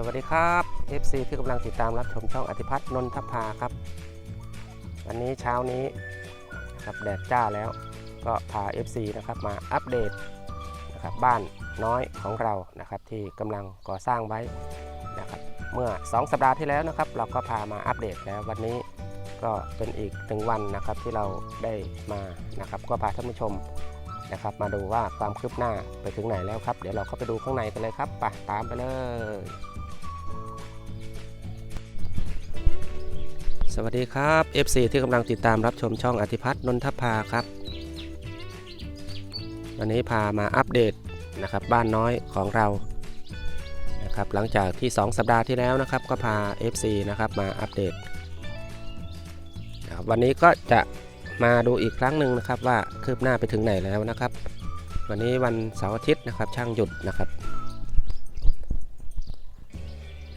สวัสดีครับ FC ที่กำลังติดตามรับชมช่องอธิพัฒน์นนทภาครับ วันนี้เช้านี้นะครับแดดจ้าแล้วก็พา FC นะครับมาอัปเดตนะครับบ้านน้อยของเรานะครับที่กำลังก่อสร้างไว้นะครับเมื่อ 2 สัปดาห์ที่แล้วนะครับ เราก็พามาอัปเดตแล้ววันนี้ก็เป็นอีกหนึ่งวันนะครับที่เราได้มานะครับก็พาท่านผู้ชมนะครับมาดูว่าความคืบหน้าไปถึงไหนแล้วครับ เดี๋ยวเราเข้าไปดูข้างในกันเลยครับไปตามไปเลย สวัสดีครับ FC ที่กำลังติดตามรับชมช่องอธิพัฒน์นนทภาครับ วันนี้พามาอัปเดตนะครับบ้านน้อยของเรานะครับหลังจากที่ 2 สัปดาห์ที่แล้วนะครับก็พา FC นะครับมาอัปเดตนะครับวันนี้ก็จะมาดูอีกครั้งหนึ่งนะครับว่าคืบหน้าไปถึงไหนแล้วนะครับ วันนี้วันเสาร์อาทิตย์นะครับช่างหยุดนะครับ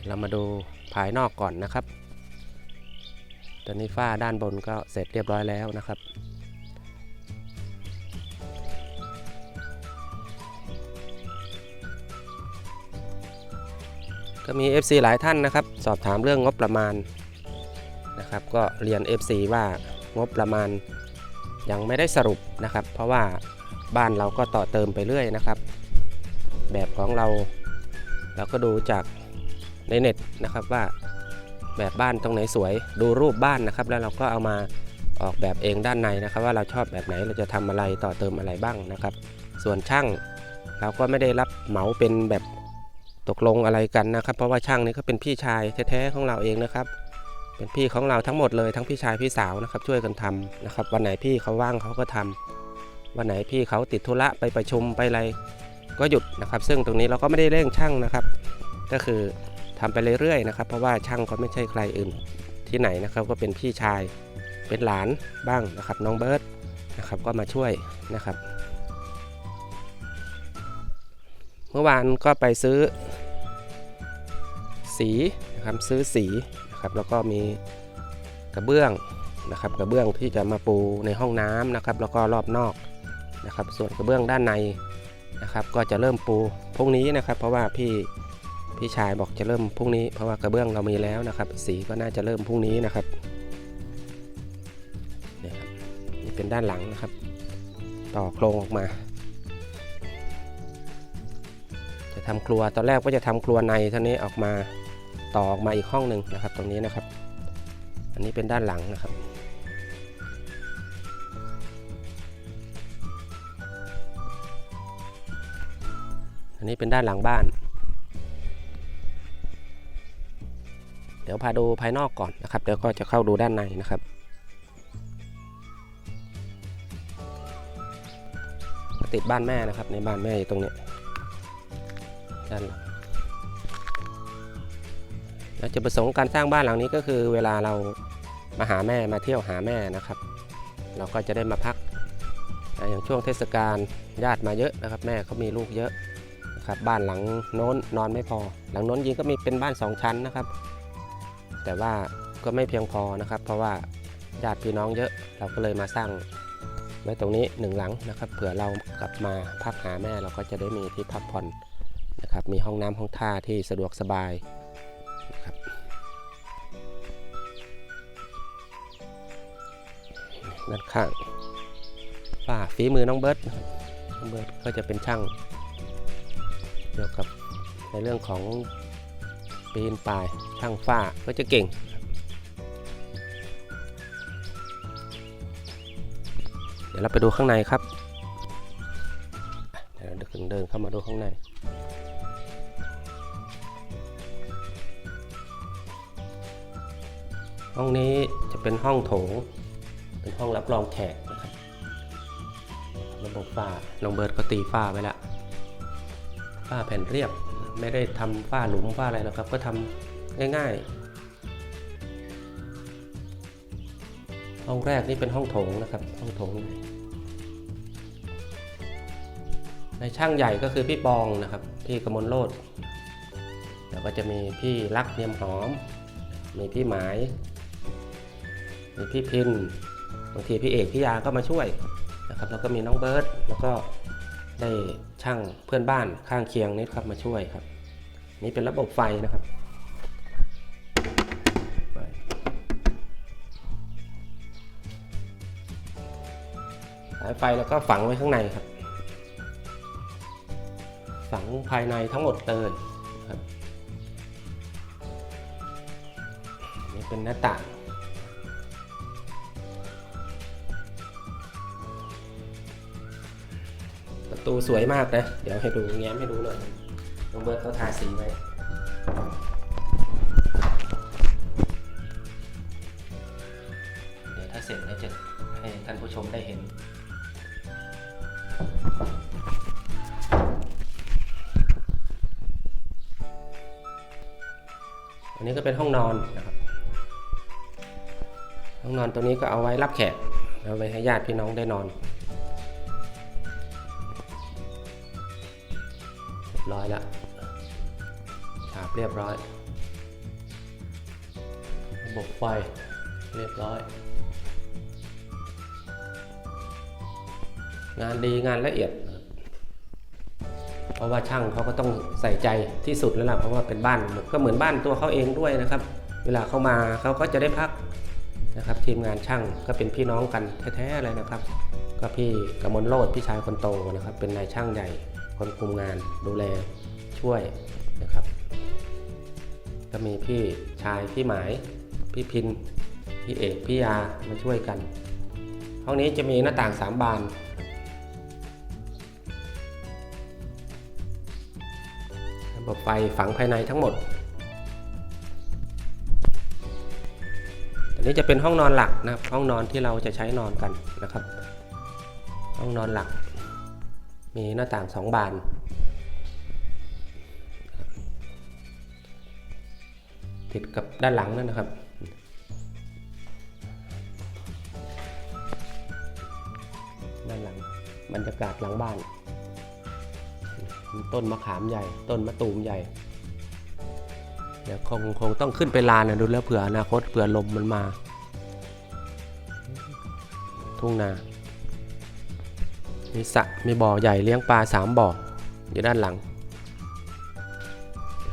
เรามาดูภายนอกก่อนนะครับ ตอนนี้ฝ้าด้านบนก็เสร็จเรียบร้อยแล้วนะครับ ก็มี FC หลายท่านนะครับ สอบถามเรื่องงบประมาณนะครับ ก็เรียน FC ว่างบประมาณยังไม่ได้สรุปนะครับ เพราะว่าบ้านเราก็ต่อเติมไปเรื่อยนะครับ แบบของเราเราก็ดูจากในเน็ตนะครับว่า แบบบ้านตรงไหนสวย ดูรูปบ้านนะครับ แล้วเราก็เอามาออกแบบเองด้านในนะครับ ว่าเราชอบแบบไหนเราจะทำอะไรต่อเติมอะไรบ้างนะครับ ส่วนช่างเราก็ไม่ได้รับเหมาเป็นแบบตกลงอะไรกันนะครับ เพราะว่าช่างนี่ก็เป็นพี่ชายแท้ๆของเราเองนะครับ เป็นพี่ของเราทั้งหมดเลยทั้งพี่ชายพี่สาวนะครับ ช่วยกันทำนะครับ วันไหนพี่เขาว่างเขาก็ทำวันไหนพี่เขาติดธุระไปประชุมไปอะไรก็หยุดนะครับ ซึ่งตรงนี้เราก็ไม่ได้เร่งช่างนะครับ ก็คือ ทำไปเรื่อยๆนะครับ เพราะว่าช่างก็ไม่ใช่ใครอื่นที่ไหนนะครับ ก็เป็นพี่ชายเป็นหลานบ้างนะครับ น้องเบิร์ตนะครับก็มาช่วยนะครับ เมื่อวานก็ไปซื้อสีนะครับซื้อสีนะครับแล้วก็มีกระเบื้องนะครับกระเบื้องที่จะมาปูในห้องน้ำนะครับ แล้วก็รอบนอกนะครับ ส่วนกระเบื้องด้านในนะครับ ก็จะเริ่มปูพรุ่งนี้นะครับ เพราะว่าพี่ พี่ชายบอกจะเริ่มพรุ่งนี้ เพราะว่ากระเบื้องเรามีแล้วนะครับ สีก็น่าจะเริ่มพรุ่งนี้นะครับนี่ครับนี่เป็นด้านหลังนะครับ ต่อโครงออกมา จะทำครัวตอนแรกก็จะทำครัวในท่านี้ออกมาต่อออกมาอีกห้องหนึ่งนะครับ ตรงนี้นะครับ อันนี้เป็นด้านหลังนะครับอันนี้เป็นด้านหลังบ้าน เดี๋ยวพาดูภายนอกก่อนนะครับเดี๋ยวก็จะเข้าดูด้านในนะครับติดบ้านแม่นะครับ ในบ้านแม่อยู่ตรงนี้ด้านหลังแล้วจุดประสงค์การสร้างบ้านหลังนี้ก็คือ เวลาเรามาหาแม่มาเที่ยวหาแม่นะครับ เราก็จะได้มาพักอย่างช่วงเทศกาลญาติมาเยอะนะครับ แม่เขามีลูกเยอะนะครับบ้านหลังโน้นนอนไม่พอ หลังโน้นยิงก็มีเป็นบ้านสองชั้นนะครับ แต่ว่าก็ไม่เพียงพอนะครับ เพราะว่าญาติพี่น้องเยอะเราก็เลยมาสร้างไว้ตรงนี้หนึ่งหลังนะครับเผื่อเรากลับมาพักหาแม่เราก็จะได้มีที่พักผ่อนนะครับมีห้องน้ำห้องท่าที่สะดวกสบายนะครับด้านข้างฝ้าฝีมือน้องเบิร์ตน้องเบิร์ตก็จะเป็นช่าง เกี่ยวกับในเรื่องของ ปีนป่ายช่างฝ้าก็จะเก่ง เดี๋ยวเราไปดูข้างในครับเดี๋ยวเราเดินเดินเข้ามาดูข้างในห้องนี้จะเป็นห้องโถง เป็นห้องรับรองแขกนะครับระบบฝ้าน้องเบิร์ดก็ตีฝ้าไว้แล้วฝ้าแผ่นเรียบ ไม่ได้ทำฝ้าหลุมฝ้าอะไรนะครับ ก็ทำง่ายๆ ห้องแรกนี่เป็นห้องโถงนะครับ ห้องโถงในช่างใหญ่ก็คือพี่ปองนะครับพี่กมลโลดแล้วก็จะมีพี่รักเนียมหอม มีพี่หมาย มีพี่พินบางทีพี่เอกพี่ยาก็มาช่วยนะครับแล้วก็มีน้องเบิร์ตแล้วก็ ได้ช่างเพื่อนบ้านข้างเคียงนี่ครับมาช่วยครับ นี่เป็นระบบไฟนะครับสายไฟแล้วก็ฝังไว้ข้างในครับ ฝังภายในทั้งหมดเลยครับนี่เป็นหน้าต่าง ประตูสวยมากนะ เดี๋ยวให้ดูแง้มให้ดูหน่อยน้องเบิร์ตเขาทาสีไว้เดี๋ยวถ้าเสร็จแล้วจะให้ท่านผู้ชมได้เห็นอันนี้ก็เป็นห้องนอนนะครับ ห้องนอนตัวนี้ก็เอาไว้รับแขกเอาไว้ให้ญาติพี่น้องได้นอน รียบร้อยแล้วฉาบเรียบร้อย ระบบไฟเรียบร้อย งานดีงานละเอียด เพราะว่าช่างเขาก็ต้องใส่ใจที่สุดแล้วล่ะเพราะว่าเป็นบ้านก็เหมือนบ้านตัวเขาเองด้วยนะครับ เวลาเขามาเขาก็จะได้พักนะครับ ทีมงานช่างก็เป็นพี่น้องกันแท้ๆเลยนะครับ ก็พี่กมลโลดพี่ชายคนโตนะครับ เป็นนายช่างใหญ่ คนคุมงานดูแลช่วยนะครับ ก็มีพี่ชายพี่หมาย พี่พิน พี่เอก พี่ยามาช่วยกัน ห้องนี้จะมีหน้าต่างสามบาน ระบบไฟฝังภายในทั้งหมดอันนี้จะเป็นห้องนอนหลักนะครับ ห้องนอนที่เราจะใช้นอนกันนะครับ ห้องนอนหลัก มีหน้าต่างสองบาน ติดกับด้านหลังนั่นนะครับ ด้านหลังบรรยากาศหลังบ้าน ต้นมะขามใหญ่ ต้นมะตูมใหญ่เดี๋ยวคงคงต้องขึ้นไปลานนะดูแล้วเผื่ออนาคตเผื่อลมมันมา ทุ่งนา มีสระมีบ่อใหญ่เลี้ยงปลาสามบ่ออยู่ด้านหลัง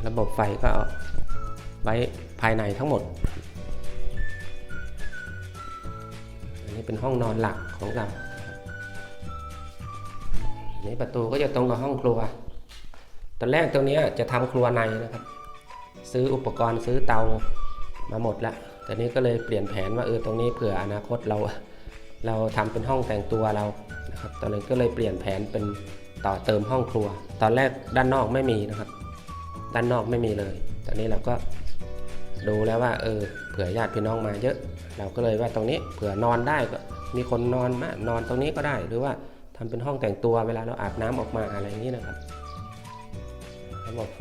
ระบบไฟก็ไว้ภายในทั้งหมด อันนี้เป็นห้องนอนหลักของเราอันประตูก็จะตรงกับห้องครัว ตอนแรกตรงนี้จะทำครัวในนะครับ ซื้ออุปกรณ์ซื้อเตามาหมดแล้วแต่นี้ก็เลยเปลี่ยนแผนว่าเออตรงนี้เผื่ออนาคตเราเราทำเป็นห้องแต่งตัวเรา ครับตอนนี้ก็เลยเปลี่ยนแผนเป็นต่อเติมห้องครัว ตอนแรกด้านนอกไม่มีนะครับ ด้านนอกไม่มีเลย ตอนนี้เราก็ดูแล้วว่าเออเผื่อญาติพี่น้องมาเยอะ เราก็เลยว่าตรงนี้เผื่อนอนได้ก็มีคนนอนมานอนตรงนี้ก็ได้ หรือว่าทำเป็นห้องแต่งตัวเวลาเราอาบน้ำออกมาอะไรอย่างนี้นะครับระบบไฟ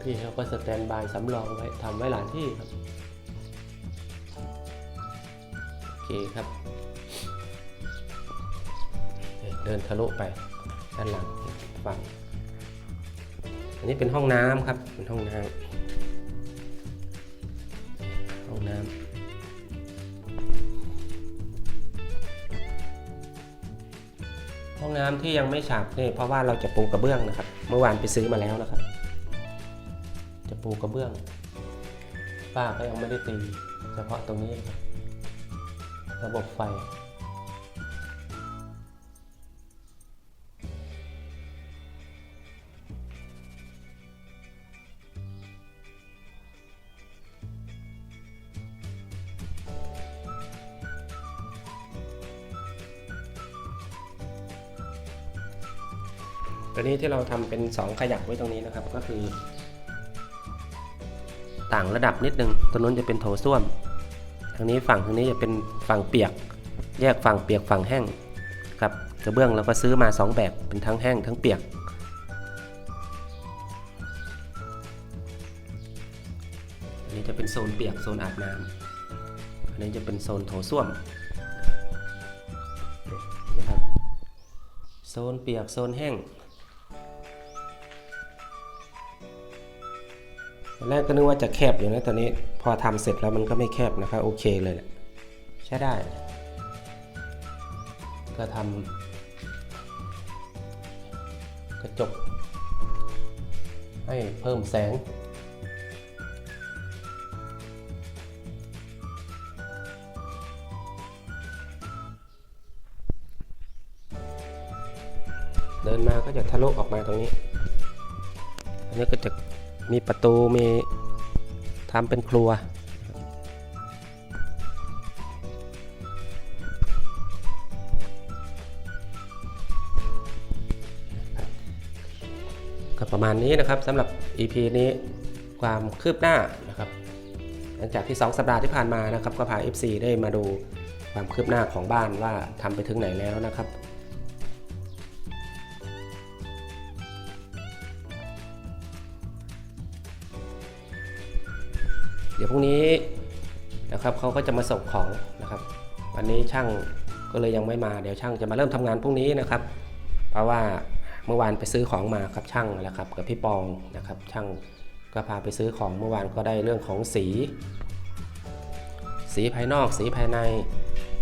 พี่เขาก็สแตนบายสำรองไว้ทำไว้หลายที่ครับ โอเคครับ เดินทะลุไปด้านหลังฝั่งอันนี้เป็นห้องน้ำครับเป็นห้องน้ำห้องน้ำห้องน้ำที่ยังไม่ฉาบเนี่เพราะว่าเราจะปูกระเบื้องนะครับ เมื่อวานไปซื้อมาแล้วนะครับ จะปูกระเบื้อง ป้าก็ยังไม่ได้ตี เฉพาะตรงนี้ครับระบบไฟ ตัวนี้ที่เราทำเป็น 2 ขยักไว้ตรงนี้นะครับ ก็คือ ต่างระดับนิดนึงตัวนู้นจะเป็นโถส้วมทางนี้ฝั่งทางนี้จะเป็นฝั่งเปียก แยกฝั่งเปียกฝั่งแห้งครับกระเบื้องเราก็ซื้อมา 2 แบบเป็นทั้งแห้งทั้งเปียกอันนี้จะเป็นโซนเปียกโซนอาบน้ำอันนี้จะเป็นโซนโถส้วมนะครับโซนเปียกโซนแห้ง แรกก็นึกว่าจะแคบอยู่นะตอนนี้พอทำเสร็จแล้วมันก็ไม่แคบนะครับโอเคเลยแหละใช้ได้ ก็ทำกระจก ให้เพิ่มแสง เดินมาก็จะทะลุออกมาตรงนี้ อันนี้ก็จะ มีประตูมีทำเป็นครัว ก็ประมาณนี้นะครับสำหรับ EP นี้ความคืบหน้านะครับ หลังจากที่ 2 สัปดาห์ที่ผ่านมานะครับ ก็พา FC ได้มาดูความคืบหน้าของบ้านว่าทำไปถึงไหนแล้วนะครับ ดี๋ยวพรุ่งนี้นะครับเขาก็จะมาส่งของนะครับ วันนี้ช่างก็เลยยังไม่มา เดี๋ยวช่างจะมาเริ่มทำงานพรุ่งนี้นะครับ เพราะว่าเมื่อวานไปซื้อของมากับช่างแล้วครับกับพี่ปองนะครับ ช่างก็พาไปซื้อของเมื่อวานก็ได้เรื่องของสี สีภายนอกสีภายใน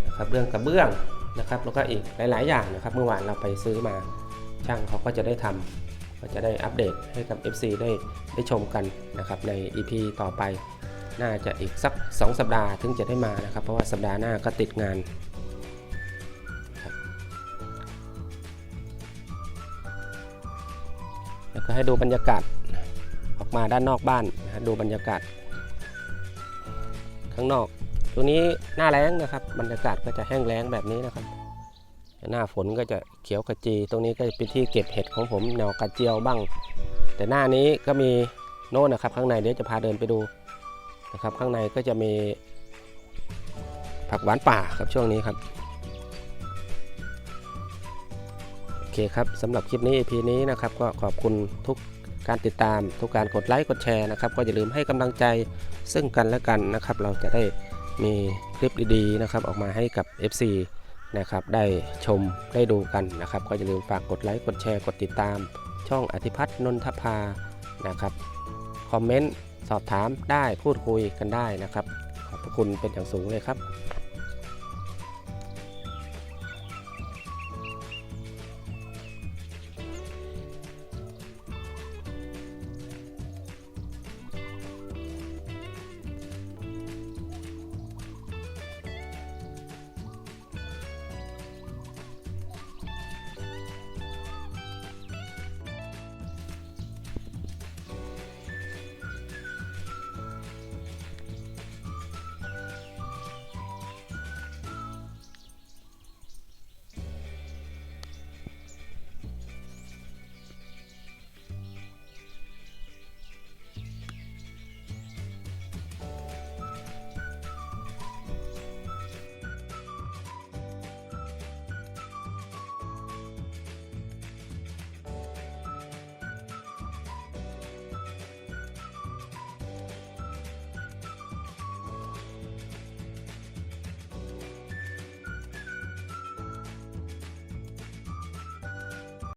นะครับเรื่องกระเบื้องนะครับ แล้วก็อีกหลาย ๆ อย่างนะครับ เมื่อวานเราไปซื้อมาช่างเขาก็จะได้ทำก็จะได้อัปเดตให้กับ FC ได้ได้ชมกันนะครับใน EP ต่อไป น่าจะอีกสัก 2 สัปดาห์ถึงจะได้มานะครับ เพราะว่าสัปดาห์หน้าก็ติดงานแล้วก็ให้ดูบรรยากาศออกมาด้านนอกบ้านนะฮะดูบรรยากาศ ข้างนอกตรงนี้หน้าแล้งนะครับ บรรยากาศก็จะแห้งแล้งแบบนี้นะครับหน้าฝนก็จะเขียวขจี ตรงนี้ก็เป็นที่เก็บเห็ดของผมแนวกระเจียวบ้าง แต่หน้านี้ก็มีโน่นนะครับ ข้างในเดี๋ยวจะพาเดินไปดู นะครับ ข้างในก็จะมีผักหวานป่าครับช่วงนี้ครับ โอเคครับสำหรับคลิปนี้ EP นี้นะครับ ก็ขอบคุณทุกการติดตาม ทุกการกดไลค์กดแชร์นะครับ ก็อย่าลืมให้กำลังใจซึ่งกันและกันนะครับ เราจะได้มีคลิปดีๆนะครับ ออกมาให้กับ FC นะครับได้ชมได้ดูกันนะครับ ก็อย่าลืมฝากกดไลค์กดแชร์กดติดตาม ช่องอธิพัฒน์นนทภานะครับ คอมเมนต์ สอบถามได้พูดคุยกันได้นะครับ ขอบพระคุณเป็นอย่างสูงเลยครับ